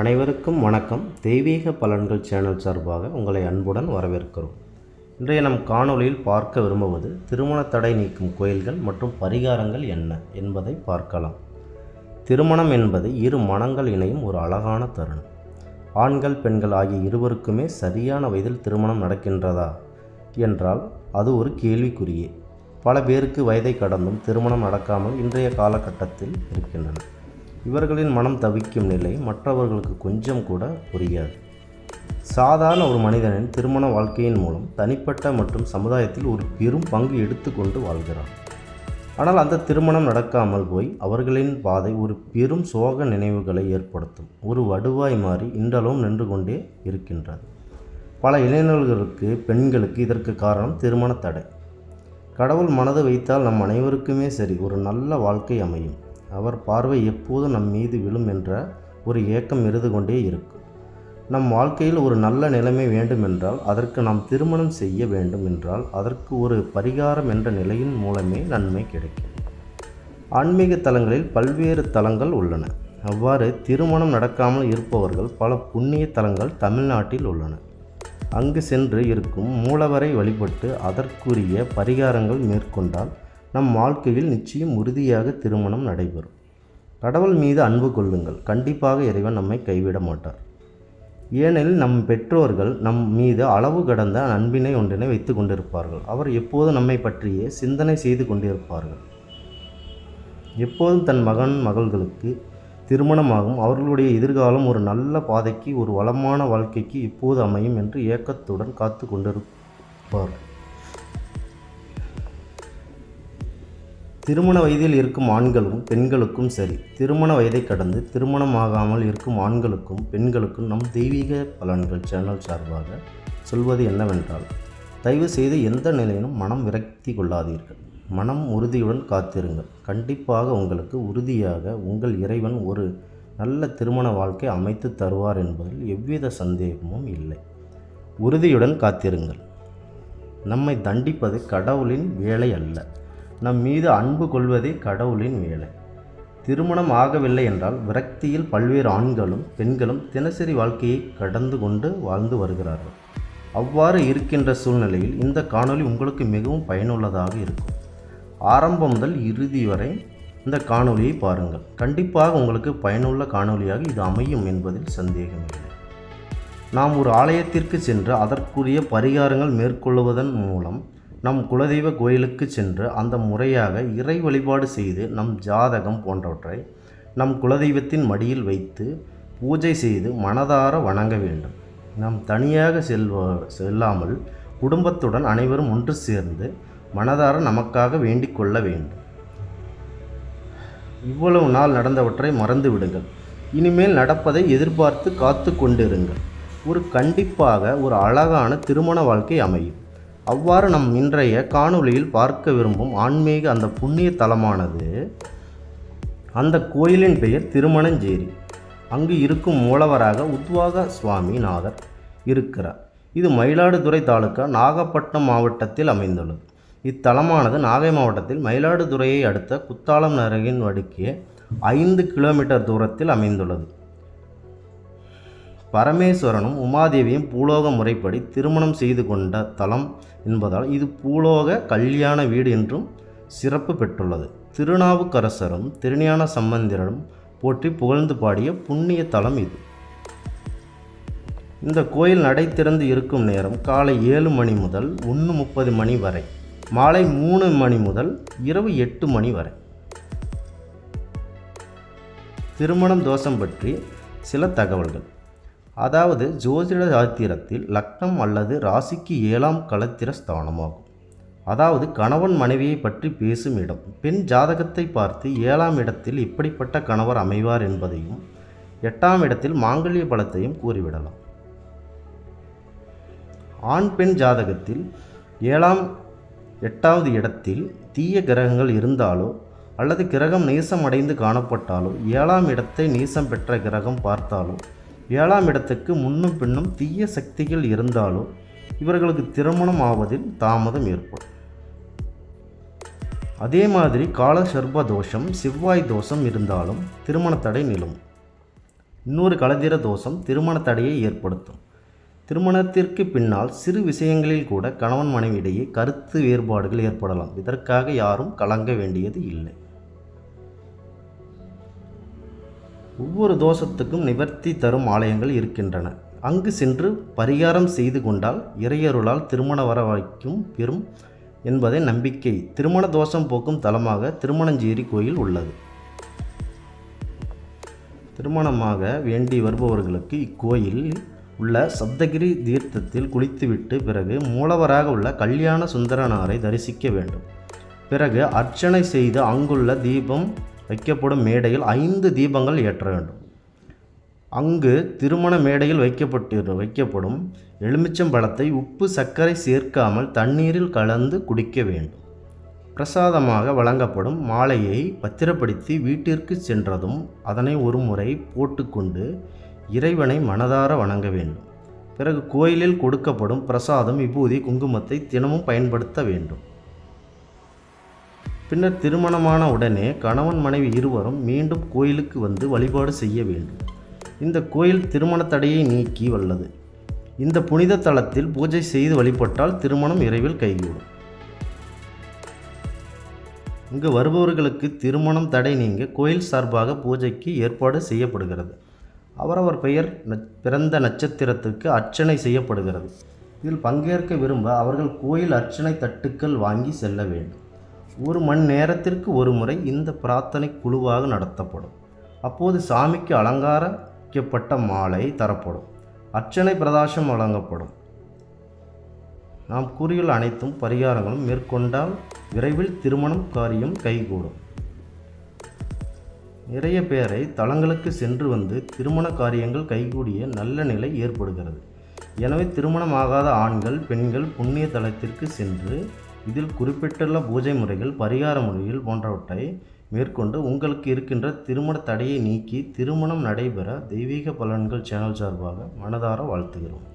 அனைவருக்கும் வணக்கம். தெய்வீக பலன்கள் சேனல் சார்பாக உங்களை அன்புடன் வரவேற்கிறோம். இன்றைய நம் காணொளியில் பார்க்க விரும்புவது திருமண தடை நீக்கும் கோயில்கள் மற்றும் பரிகாரங்கள் என்ன என்பதை பார்க்கலாம். திருமணம் என்பது இரு மனங்கள் இணையும் ஒரு அழகான தருணம். ஆண்கள் பெண்கள் ஆகிய இருவருக்குமே சரியான வயதில் திருமணம் நடக்கின்றதா என்றால் அது ஒரு கேள்விக்குறியே. பல பேருக்கு வயதை கடந்தும் திருமணம் நடக்காமல் இன்றைய காலகட்டத்தில் இருக்கின்றன இவர்களின் மனம் தவிக்கும் நிலை மற்றவர்களுக்கு கொஞ்சம் கூட புரியாது. சாதாரண ஒரு மனிதனின் திருமண வாழ்க்கையின் மூலம் தனிப்பட்ட மற்றும் சமுதாயத்தில் ஒரு பெரும் பங்கு எடுத்துக்கொண்டு வாழ்கிறார் ஆனால் அந்த திருமணம் நடக்காமல் போய் அவர்களின் பாதை ஒரு பெரும் சோக நினைவுகளை ஏற்படுத்தும். ஒரு வடுவாய் மாறி இன்றளவும் நின்று கொண்டே இருக்கின்றது. பல இளைஞர்களுக்கு பெண்களுக்கு இதற்கு காரணம் திருமண தடை. கடவுள் மனது வைத்தால் நம் அனைவருக்குமே சரி ஒரு நல்ல வாழ்க்கை அமையும். அவர் பார்வை எப்போது நம் மீது விழும் என்ற ஒரு ஏக்கம் இருந்து கொண்டே இருக்கும் நம் வாழ்க்கையில் ஒரு நல்ல நிலைமை வேண்டுமென்றால் அதற்கு நாம் திருமணம் செய்ய வேண்டும் என்றால் அதற்கு ஒரு பரிகாரம் என்ற நிலையின் மூலமே நன்மை கிடைக்கும். ஆன்மீக தலங்களில் பல்வேறு தலங்கள் உள்ளன. அவ்வாறு திருமணம் நடக்காமல் இருப்பவர்கள் பல புண்ணிய தலங்கள் தமிழ்நாட்டில் உள்ளன. அங்கு சென்று இருக்கும் மூலவரை வழிபட்டு அதற்குரிய பரிகாரங்கள் மேற்கொண்டால் நம் வாழ்க்கையில் நிச்சயம் உறுதியாக திருமணம் நடைபெறும். கடவுள் மீது அன்பு கொள்ளுங்கள். கண்டிப்பாக இறைவன் நம்மை கைவிட மாட்டார். ஏனெனில் நம் பெற்றோர்கள் நம் மீது அளவு கடந்த அன்பினை ஒன்றினை வைத்து கொண்டிருப்பார்கள். அவர் எப்போதும் நம்மை பற்றியே சிந்தனை செய்து கொண்டிருப்பார்கள். எப்போதும் தன் மகன் மகள்களுக்கு திருமணமாகும். அவர்களுடைய எதிர்காலம் ஒரு நல்ல பாதைக்கு ஒரு வளமான வாழ்க்கைக்கு இப்போது அமையும் என்று ஏக்கத்துடன் காத்து கொண்டிருப்பார்கள். திருமண வயதில் இருக்கும் ஆண்களும் பெண்களுக்கும் சரி. திருமண வயதை கடந்து திருமணமாகாமல் இருக்கும் ஆண்களுக்கும் பெண்களுக்கும் நம் தெய்வீக பலன்கள் சேனல் சார்பாக சொல்வது என்னவென்றால் தயவு செய்து எந்த நிலையிலும் மனம் விரக்தி கொள்ளாதீர்கள். மனம் உறுதியுடன் காத்திருங்கள். கண்டிப்பாக உங்களுக்கு உறுதியாக உங்கள் இறைவன் ஒரு நல்ல திருமண வாழ்க்கை அமைத்து தருவார் என்பதில் எவ்வித சந்தேகமும் இல்லை. உறுதியுடன் காத்திருங்கள். நம்மை தண்டிப்பது கடவுளின் வேலை அல்ல. நம் மீது அன்பு கொள்வதே கடவுளின் வேலை. திருமணம் ஆகவில்லை என்றால் விரக்தியில் பல்வேறு ஆண்களும் பெண்களும் தினசரி வாழ்க்கையை கடந்து கொண்டு வாழ்ந்து வருகிறார்கள். அவ்வாறு இருக்கின்ற சூழ்நிலையில் இந்த காணொளி உங்களுக்கு மிகவும் பயனுள்ளதாக இருக்கும். ஆரம்பம் முதல் இறுதி வரை இந்த காணொளியை பாருங்கள். கண்டிப்பாக உங்களுக்கு பயனுள்ள காணொளியாக இது அமையும் என்பதில் சந்தேகமில்லை நாம் ஒரு ஆலயத்திற்கு சென்று அதற்குரிய பரிகாரங்கள் மேற்கொள்வதன் மூலம் நம் குலதெய்வ கோயிலுக்கு சென்று அந்த முறையாக இறை வழிபாடு செய்து நம் ஜாதகம் போன்றவற்றை நம் குலதெய்வத்தின் மடியில் வைத்து பூஜை செய்து மனதார வணங்க வேண்டும். நாம் தனியாக செல்வ செல்லாமல் குடும்பத்துடன் அனைவரும் ஒன்று சேர்ந்து மனதார நமக்காக வேண்டிக் கொள்ள வேண்டும். இவ்வளவு நாள் நடந்தவற்றை மறந்து விடுங்கள். இனிமேல் நடப்பதை எதிர்பார்த்து காத்து கொண்டிருங்கள். ஒரு கண்டிப்பாக ஒரு அழகான திருமண வாழ்க்கை அமையும். அவ்வாறு நம் இன்றைய காணொளியில் பார்க்க விரும்பும் ஆன்மீக அந்த புண்ணிய தலமானது அந்த கோயிலின் பெயர் திருமணஞ்சேரி. அங்கு இருக்கும் மூலவராக உத்வாக சுவாமி நாதர் இருக்கிறார். இது மயிலாடுதுறை தாலுக்கா நாகப்பட்டினம் மாவட்டத்தில் அமைந்துள்ளது. இத்தலமானது நாகை மாவட்டத்தில் மயிலாடுதுறையை அடுத்த குத்தாலம் நரகின் வடுக்கே ஐந்து கிலோமீட்டர் தூரத்தில் அமைந்துள்ளது. பரமேஸ்வரனும் உமாதேவியும் பூலோக முறைப்படி திருமணம் செய்து கொண்ட தலம் என்பதால் இது பூலோக கல்யாண வீடு என்றும் சிறப்பு பெற்றுள்ளது. திருநாவுக்கரசரும் திருஞான சம்பந்தரும் போற்றி புகழ்ந்து பாடிய புண்ணிய தலம் இது. இந்த கோயில் நடை திறந்து இருக்கும் நேரம் காலை ஏழு மணி முதல் ஒன்று முப்பது மணி வரை மாலை மூணு மணி முதல் இரவு எட்டு மணி வரை. திருமணம் தோஷம் பற்றி சில தகவல்கள். அதாவது ஜோதிட சாத்திரத்தில் லக்னம் அல்லது ராசிக்கு ஏழாம் களத்திர ஸ்தானமாகும். அதாவது கணவன் மனைவியை பற்றி பேசும் இடம். பெண் ஜாதகத்தை பார்த்து ஏழாம் இடத்தில் இப்படிப்பட்ட கணவர் அமைவார் என்பதையும் எட்டாம் இடத்தில் மாங்கல்ய பலத்தையும் கூறிவிடலாம். ஆண் பெண் ஜாதகத்தில் ஏழாம் எட்டாவது இடத்தில் தீய கிரகங்கள் இருந்தாலோ அல்லது கிரகம் நீசம் அடைந்து காணப்பட்டாலோ ஏழாம் இடத்தை நீசம் பெற்ற கிரகம் பார்த்தாலோ ஏழாம் இடத்துக்கு முன்னும் பின்னும் தீய சக்திகள் இருந்தாலோ இவர்களுக்கு திருமணம் ஆவதில் தாமதம் ஏற்படும். அதே மாதிரி கால சர்ப தோஷம் செவ்வாய் தோஷம் இருந்தாலும் திருமண தடை நிலும் இன்னொரு கலதிர தோஷம் திருமண தடையை ஏற்படுத்தும். திருமணத்திற்கு பின்னால் சிறு விஷயங்களில் கூட கணவன் மனைவியிடையே கருத்து வேறுபாடுகள் ஏற்படலாம். இதற்காக யாரும் கலங்க வேண்டியது இல்லை. ஒவ்வொரு தோஷத்துக்கும் நிவர்த்தி தரும் ஆலயங்கள் இருக்கின்றன. அங்கு சென்று பரிகாரம் செய்து கொண்டால் இறையருளால் திருமண வர வைக்கும் பெறும் என்பதை நம்பிக்கை. திருமண தோஷம் போக்கும் தலமாக திருமணஞ்சேரி கோயில் உள்ளது. திருமணமாக வேண்டி வருபவர்களுக்கு இக்கோயில் உள்ள சப்தகிரி தீர்த்தத்தில் குளித்துவிட்டு பிறகு மூலவராக உள்ள கல்யாண சுந்தரனாரை தரிசிக்க வேண்டும். பிறகு அர்ச்சனை செய்து அங்குள்ள தீபம் வைக்கப்படும் மேடையில் ஐந்து தீபங்கள் ஏற்ற வேண்டும். அங்கு திருமண மேடையில் வைக்கப்பட்டு வைக்கப்படும் எலுமிச்சம்பழத்தை உப்பு சர்க்கரை சேர்க்காமல் தண்ணீரில் கலந்து குடிக்க வேண்டும். பிரசாதமாக வழங்கப்படும் மாலையை பத்திரப்படுத்தி வீட்டிற்கு சென்றதும் அதனை ஒரு முறை போட்டுக்கொண்டு இறைவனை மனதார வணங்க வேண்டும். பிறகு கோயிலில் கொடுக்கப்படும் பிரசாதம் விபூதி குங்குமத்தை தினமும் பயன்படுத்த வேண்டும். பின்னர் திருமணமான உடனே கணவன் மனைவி இருவரும் மீண்டும் கோயிலுக்கு வந்து வழிபாடு செய்ய வேண்டும். இந்த கோயில் திருமண தடையை நீக்கி வல்லது. இந்த புனித தலத்தில் பூஜை செய்து வழிபட்டால் திருமணம் விரைவில் கைகூடும். இங்கு வருபவர்களுக்கு திருமணம் தடை நீங்க கோயில் சார்பாக பூஜைக்கு ஏற்பாடு செய்யப்படுகிறது. அவரவர் பெயர் பிறந்த நட்சத்திரத்துக்கு அர்ச்சனை செய்யப்படுகிறது. இதில் பங்கேற்க விரும்ப அவர்கள் கோயில் அர்ச்சனை தட்டுக்கள் வாங்கி செல்ல வேண்டும். ஒரு மணி நேரத்திற்கு ஒரு முறை இந்த பிரார்த்தனை குழுவாக நடத்தப்படும். அப்போது சாமிக்கு அலங்காரிக்கப்பட்ட மாலை தரப்படும். அர்ச்சனை பிரதாசம் வழங்கப்படும். நாம் கூறியுள்ள அனைத்தும் பரிகாரங்களும் மேற்கொண்டால் விரைவில் திருமணம் காரியம் கைகூடும். நிறைய பேரை தளங்களுக்கு சென்று வந்து திருமண காரியங்கள் கைகூடிய நல்ல நிலை ஏற்படுகிறது. எனவே திருமணமாகாத ஆண்கள் பெண்கள் புண்ணிய தலத்திற்கு சென்று இதில் குறிப்பிட்டுள்ள பூஜை முறைகள் பரிகார முறைகள் போன்றவற்றை மேற்கொண்டு உங்களுக்கு இருக்கின்ற திருமண தடையை நீக்கி திருமணம் நடைபெற தெய்வீக பலன்கள் சேனல் சார்பாக மனதார வாழ்த்துகிறோம்.